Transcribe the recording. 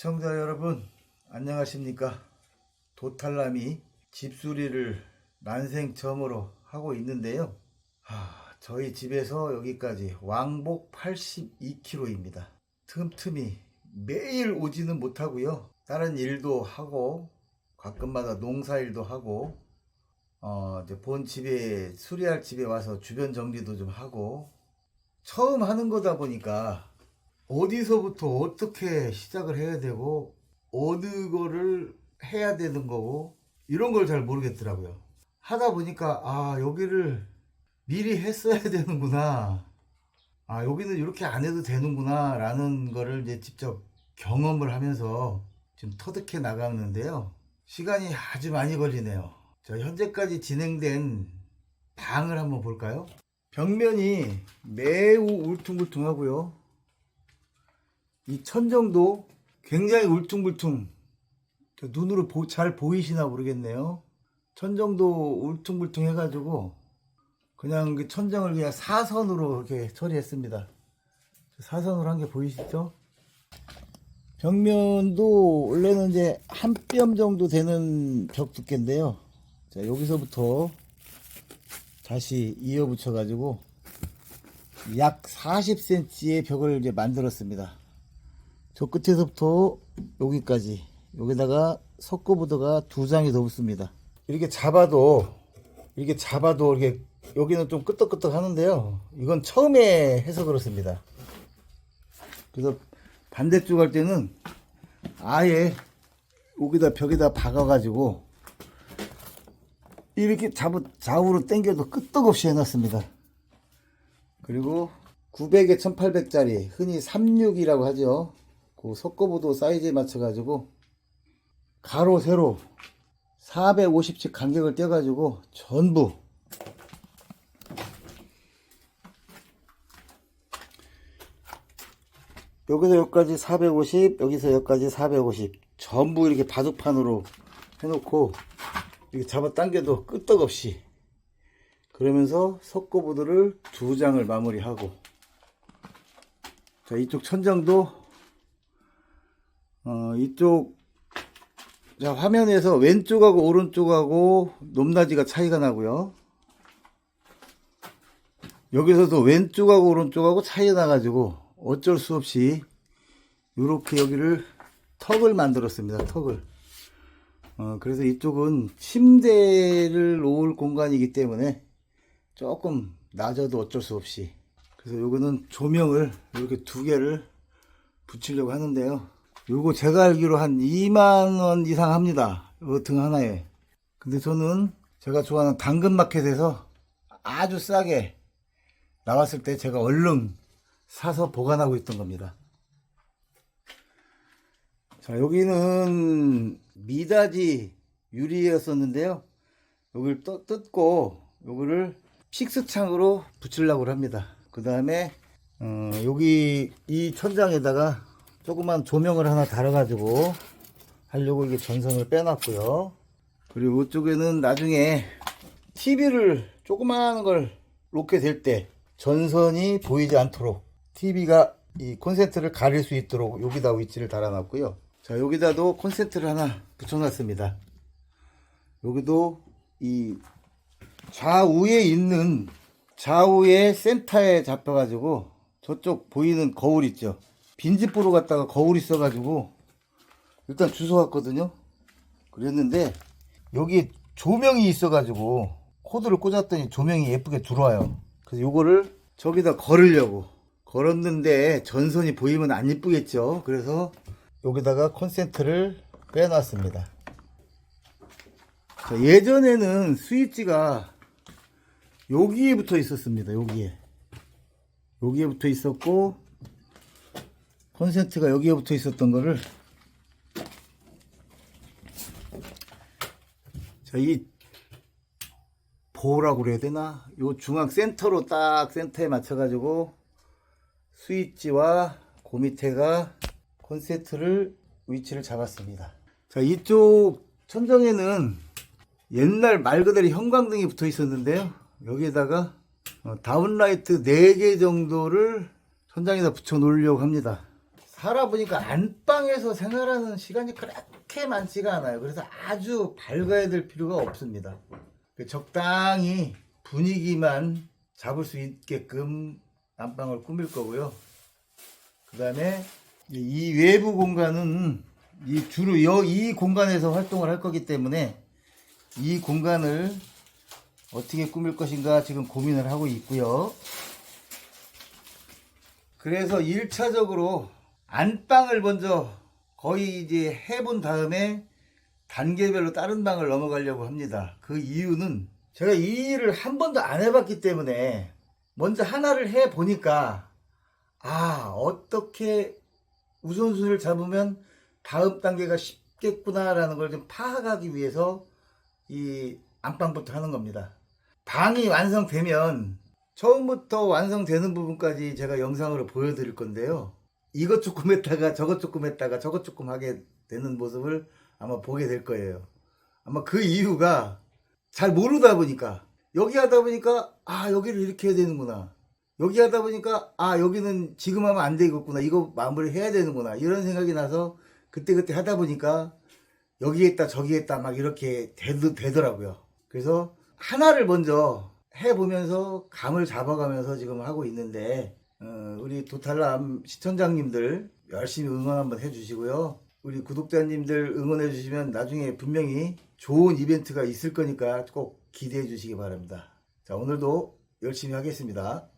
시청자 여러분 안녕하십니까? 도탈남이 집수리를 난생 처음으로 하고 있는데요. 하, 저희 집에서 여기까지 왕복 82km입니다. 틈틈이 매일 오지는 못하고요. 다른 일도 하고 가끔마다 농사일도 하고 어, 이제 본 집에 수리할 집에 와서 주변 정리도 좀 하고 처음 하는 거다 보니까 어디서부터 어떻게 시작을 해야 되고 어느 거를 해야 되는 거고 이런 걸 잘 모르겠더라고요. 하다 보니까 아 여기를 미리 했어야 되는구나. 아 여기는 이렇게 안 해도 되는구나 라는 거를 이제 직접 경험을 하면서 좀 터득해 나가는데요. 시간이 아주 많이 걸리네요. 자, 현재까지 진행된 방을 한번 볼까요? 벽면이 매우 울퉁불퉁하고요. 이 천정도 굉장히 울퉁불퉁. 저 눈으로 보- 잘 보이시나 모르겠네요. 천정도 울퉁불퉁 해가지고 그냥 그 천정을 그냥 사선으로 이렇게 처리했습니다. 사선으로 한 게 보이시죠? 벽면도 원래는 이제 한 뼘 정도 되는 벽 두께인데요. 자, 여기서부터 다시 이어 붙여가지고 약 40cm의 벽을 이제 만들었습니다. 저 끝에서부터 여기까지 여기다가 석고보드가 두 장이 더 붙습니다. 이렇게 잡아도 이렇게 잡아도 이렇게 여기는 좀 끄떡끄떡 하는데요. 이건 처음에 해서 그렇습니다. 그래서 반대쪽 할 때는 아예 여기다 벽에다 박아 가지고 이렇게 잡, 좌우로 당겨도 끄떡없이 해놨습니다. 그리고 900에 1800짜리 흔히 36이라고 하죠. 그 석고보도 사이즈에 맞춰가지고 가로 세로 450씩 간격을 떼가지고 전부 여기서 여기까지 450 여기서 여기까지 450 전부 이렇게 바둑판으로 해놓고 이렇게 잡아 당겨도 끄떡없이 그러면서 석고보드를 두 장을 마무리하고 자 이쪽 천장도 어 이쪽 자 화면에서 왼쪽하고 오른쪽하고 높낮이가 차이가 나고요. 여기서도 왼쪽하고 오른쪽하고 차이가 나가지고 어쩔 수 없이 이렇게 여기를 턱을 만들었습니다 턱을. 어, 그래서 이쪽은 침대를 놓을 공간이기 때문에 조금 낮아도 어쩔 수 없이. 그래서 요거는 조명을 이렇게 두 개를 붙이려고 하는데요 요거 제가 알기로 한 2만원 이상 합니다 요 등 하나에 근데 저는 제가 좋아하는 당근마켓에서 아주 싸게 나왔을 때 제가 얼른 사서 보관하고 있던 겁니다 자, 여기는 미닫이 유리였었는데요. 여기를 떠, 뜯고 요거를 픽스창으로 붙이려고 합니다. 그 다음에 어, 여기 이 천장에다가 조그만 조명을 하나 달아가지고 하려고 이게 전선을 빼놨고요. 그리고 이쪽에는 나중에 TV를 조그마한 걸 놓게 될 때 전선이 보이지 않도록 TV가 이 콘센트를 가릴 수 있도록 여기다 위치를 달아놨고요. 자 여기다도 콘센트를 하나 붙여놨습니다. 여기도 이 좌우에 있는 좌우의 센터에 잡혀가지고 저쪽 보이는 거울 있죠. 빈집보로 갔다가 거울 있어가지고 일단 주워왔거든요. 그랬는데 여기 조명이 있어가지고 코드를 꽂았더니 조명이 예쁘게 들어와요. 그래서 요거를 저기다 걸으려고 걸었는데 전선이 보이면 안 이쁘겠죠. 그래서 여기다가 콘센트를 빼놨습니다. 자, 예전에는 스위치가 여기에 붙어 있었습니다. 여기에 여기에 붙어 있었고 콘센트가 여기에 붙어 있었던 거를 자, 이 보라고 그래야 되나? 요 중앙 센터로 딱 센터에 맞춰 가지고 스위치와 그 밑에가 콘센트를 위치를 잡았습니다. 자, 이쪽 천정에는 옛날 말 그대로 형광등이 붙어 있었는데요. 여기에다가 어, 다운라이트 4개 정도를 천장에다 붙여 놓으려고 합니다. 살아보니까 안방에서 생활하는 시간이 그렇게 많지가 않아요. 그래서 아주 밝아야 될 필요가 없습니다. 그 적당히 분위기만 잡을 수 있게끔 안방을 꾸밀 거고요. 그 다음에 이 외부 공간은 이 주로 여, 이 공간에서 활동을 할 거기 때문에 이 공간을 어떻게 꾸밀 것인가 지금 고민을 하고 있고요. 그래서 1차적으로 안방을 먼저 거의 이제 해본 다음에 단계별로 다른 방을 넘어가려고 합니다. 그 이유는 제가 이 일을 한 번도 안 해봤기 때문에 먼저 하나를 해 보니까 아 어떻게 우선순위를 잡으면 다음 단계가 쉽겠구나라는 걸 좀 파악하기 위해서 이 안방부터 하는 겁니다. 방이 완성되면 처음부터 완성되는 부분까지 제가 영상으로 보여드릴 건데요. 이것 조금 했다가 저것 조금 했다가 저것 조금 하게 되는 모습을 아마 보게 될 거예요. 아마 그 이유가 잘 모르다 보니까 여기 하다 보니까 아 여기를 이렇게 해야 되는구나. 여기 하다 보니까 아 여기는 지금 하면 안 되겠구나. 이거 마무리 해야 되는구나. 이런 생각이 나서 그때그때 하다 보니까 여기 했다 저기 했다 막 이렇게 되, 되더라고요. 그래서 하나를 먼저 해보면서 감을 잡아가면서 지금 하고 있는데 어, 우리 도탈람 시청자님들 열심히 응원 한번 해주시고요. 우리 구독자님들 응원해 주시면 나중에 분명히 좋은 이벤트가 있을 거니까 꼭 기대해 주시기 바랍니다. 자 오늘도 열심히 하겠습니다.